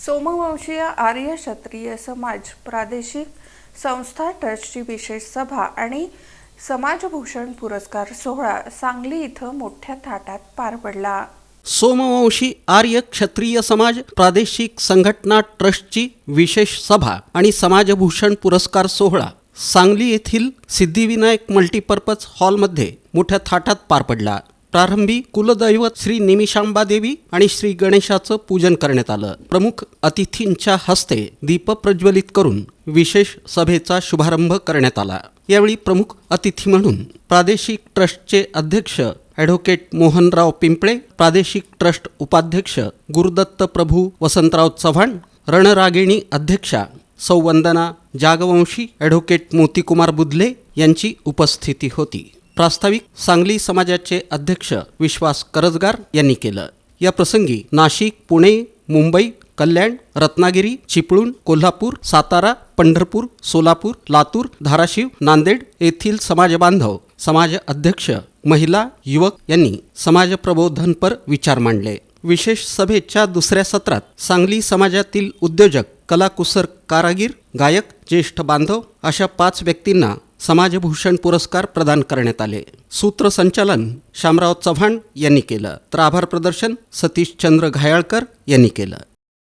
सोमवंशीय आर्य क्षत्रिय समाज प्रादेशिक संस्था ट्रस्टची विशेष सभा आणि समाजभूषण पुरस्कार सोहळा सांगली इथं मोठ्या थाटात पार पडला सोमवंशी आर्य क्षत्रिय समाज प्रादेशिक संघटना ट्रस्टची विशेष सभा आणि समाजभूषण पुरस्कार सोहळा सांगली येथील सिद्धिविनायक मल्टीपर्पज हॉलमध्ये मोठ्या थाटात पार पडला प्रारंभी कुलदैवत श्री निमिषांबा देवी आणि श्री गणेशाचं पूजन करण्यात आलं. प्रमुख अतिथींच्या हस्ते दीप प्रज्वलित करून विशेष सभेचा शुभारंभ करण्यात आला. यावेळी प्रमुख अतिथी म्हणून प्रादेशिक ट्रस्टचे अध्यक्ष ॲडव्होकेट मोहनराव पिंपळे प्रादेशिक ट्रस्ट उपाध्यक्ष गुरुदत्त प्रभू वसंतराव चव्हाण रणरागिणी अध्यक्षा सौवंदना जागवंशी ॲडव्होकेट मोतीकुमार बुधले यांची उपस्थिती होती. प्रास्ताविक सांगली समाजाचे अध्यक्ष विश्वास करजगार यांनी केलं. या प्रसंगी नाशिक पुणे मुंबई कल्याण रत्नागिरी चिपळूण कोल्हापूर सातारा पंढरपूर सोलापूर लातूर धाराशिव नांदेड येथील समाजबांधव समाज अध्यक्ष महिला युवक यांनी समाज प्रबोधनपर विचार मांडले. विशेष सभेच्या दुसऱ्या सत्रात सांगली समाजातील उद्योजक कलाकुसर कारागीर गायक ज्येष्ठ बांधव अशा पाच व्यक्तींना समाजभूषण पुरस्कार प्रदान करण्यात आले. सूत्रसंचालन शामराव चव्हाण यांनी केलं. तर आभार प्रदर्शन सतीश चंद्र घायाळकर यांनी केलं.